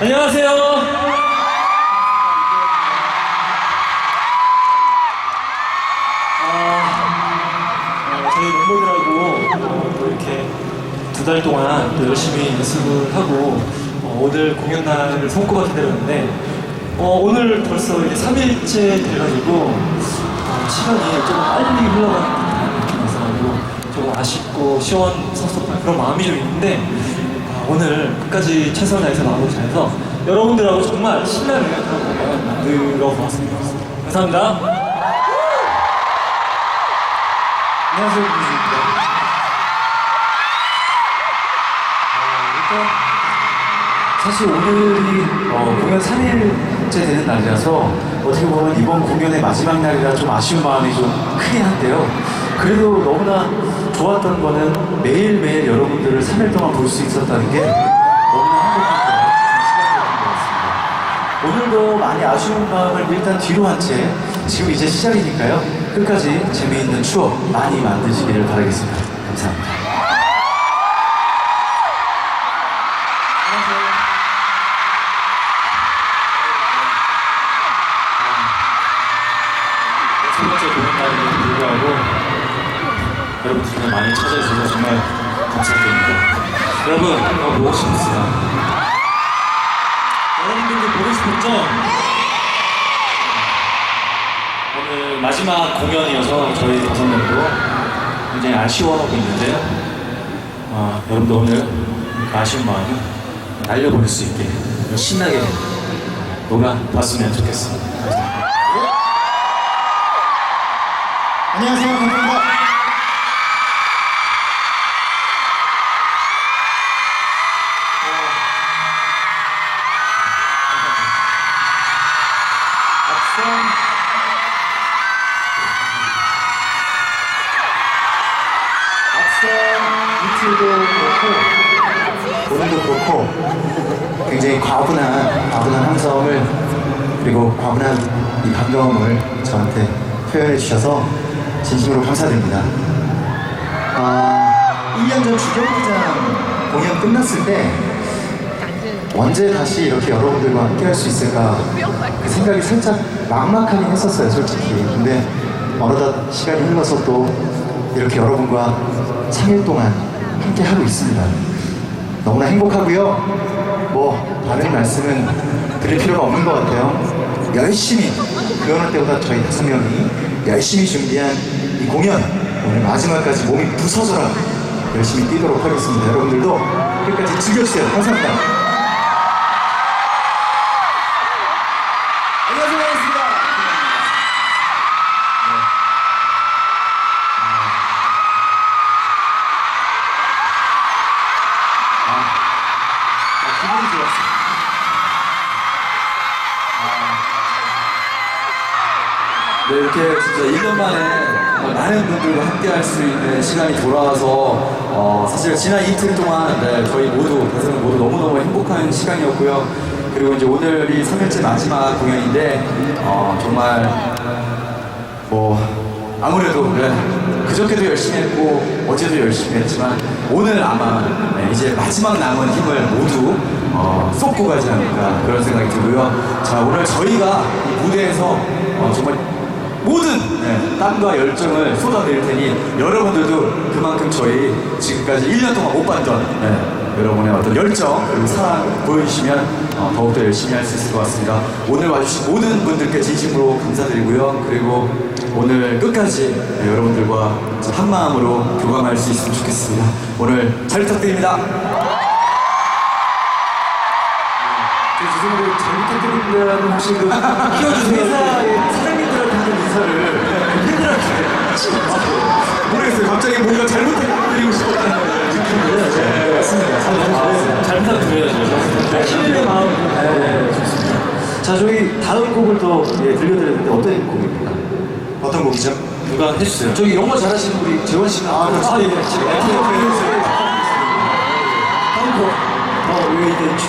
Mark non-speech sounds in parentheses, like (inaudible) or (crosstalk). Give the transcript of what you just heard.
안녕하세요. 아, 어, 저희 멤버들하고 어, 또 이렇게 두 달 동안 또 열심히 연습을 하고 어, 오늘 공연 날을 손꼽아 기다렸는데 어, 오늘 벌써 이제 3일째 돼가지고 어, 시간이 좀 빨리 흘러가는 느낌이어서 조금 아쉽고 시원섭섭한 그런 마음이 좀 있는데 아, 오늘 끝까지 최선을 다해서 마무리 잘해서 여러분들하고 정말 신나는 그런 만들어 보았습니다. 감사합니다. 안녕하세요, 김수입니다. 일단 사실 오늘이 어, 공연 3일째 되는 날이라서 어떻게 보면 이번 공연의 마지막 날이라 좀 아쉬운 마음이 좀 크긴 한데요. 그래도 너무나 좋았던 거는 매일매일 여러분들을 3일 동안 볼 수 있었다는 게 너무나 행복한 시간이었던 것 같습니다. 오늘도 많이 아쉬운 마음을 일단 뒤로 한 채 지금 이제 시작이니까요. 끝까지 재미있는 추억 많이 만드시기를 바라겠습니다. 감사합니다. 첫 번째 공연 날임에도 불구하고 여러분들 많이 찾아주셔서 정말 감사드립니다. 여러분, 어, 보고 싶습니다. 여러분들도 보고 싶었죠? 오늘 마지막 공연이어서 저희 다섯 명도 굉장히 아쉬워하고 있는데요. 어, 여러분도 오늘 그 아쉬운 마음을 날려버릴 수 있게 신나게 녹아봤으면 좋겠습니다. 안녕하세요, 앞선 이틀도 그렇고 오늘도 그렇고 굉장히 과분한 과분한 함성을 그리고 과분한 이 감동을 저한테 표현해 주셔서 진심으로 감사드립니다. 아, 1년 전 주경기장 공연 끝났을 때 언제 다시 이렇게 여러분들과 함께 할 수 있을까? 그 생각이 살짝 막막하긴 했었어요 솔직히. 근데 어느덧 시간이 흘러서 또 이렇게 여러분과 3일 동안 함께 하고 있습니다. 너무나 행복하고요. 뭐 다른 말씀은 드릴 필요가 없는 것 같아요. 열심히 그 어느 때보다 저희 다섯 명이 열심히 준비한 이 공연 오늘 마지막까지 몸이 부서져라. 열심히 뛰도록 하겠습니다. 여러분들도 끝까지 즐겨주세요. 감사합니다 네, 이렇게 진짜 1년 만에 많은 분들과 함께 할 수 있는 시간이 돌아와서 어, 사실 지난 이틀 동안 네, 저희 모두, 명 모두 너무너무 행복한 시간이었고요. 그리고 이제 오늘이 3일째 마지막 공연인데 어, 정말 뭐 아무래도 네, 그저께도 열심히 했고 어제도 열심히 했지만 오늘 아마 네, 이제 마지막 남은 힘을 모두 어, 쏟고 가지 않을까 그런 생각이 들고요. 자 오늘 저희가 이 무대에서 어, 정말 모든 네, 땀과 열정을 쏟아낼 테니 여러분들도 그만큼 저희 지금까지 1년 동안 못 봤던 네, 여러분의 어떤 열정 그리고 사랑 보여주시면 어, 더욱더 열심히 할 수 있을 것 같습니다. 오늘 와주신 모든 분들께 진심으로 감사드리고요. 그리고 오늘 끝까지 네, 여러분들과 한 마음으로 교감할 수 있으면 좋겠습니다. 오늘 잘 부탁드립니다. 저 죄송한데 잘 부탁드립니다는 혹시 그 (laughs) 키워주세요 회사의 사장님 팬들한테 하지 마세요 모르겠어요. 갑자기 뭔가 잘못 부탁드리고 싶었다는 느낌이 네, 맞습니다 잘잘 부탁드려야죠. 힘의 마음 네, 좋습니다 자 저희 다음 곡을 또 예, 들려드렸는데 어떤 곡입니까? 어떤 곡이죠? 누가 해주세요. 저기 영어 잘하시는 우리 재원 씨가 아, 아 예, 지금 애플 다음 곡 더, 웨이드 츄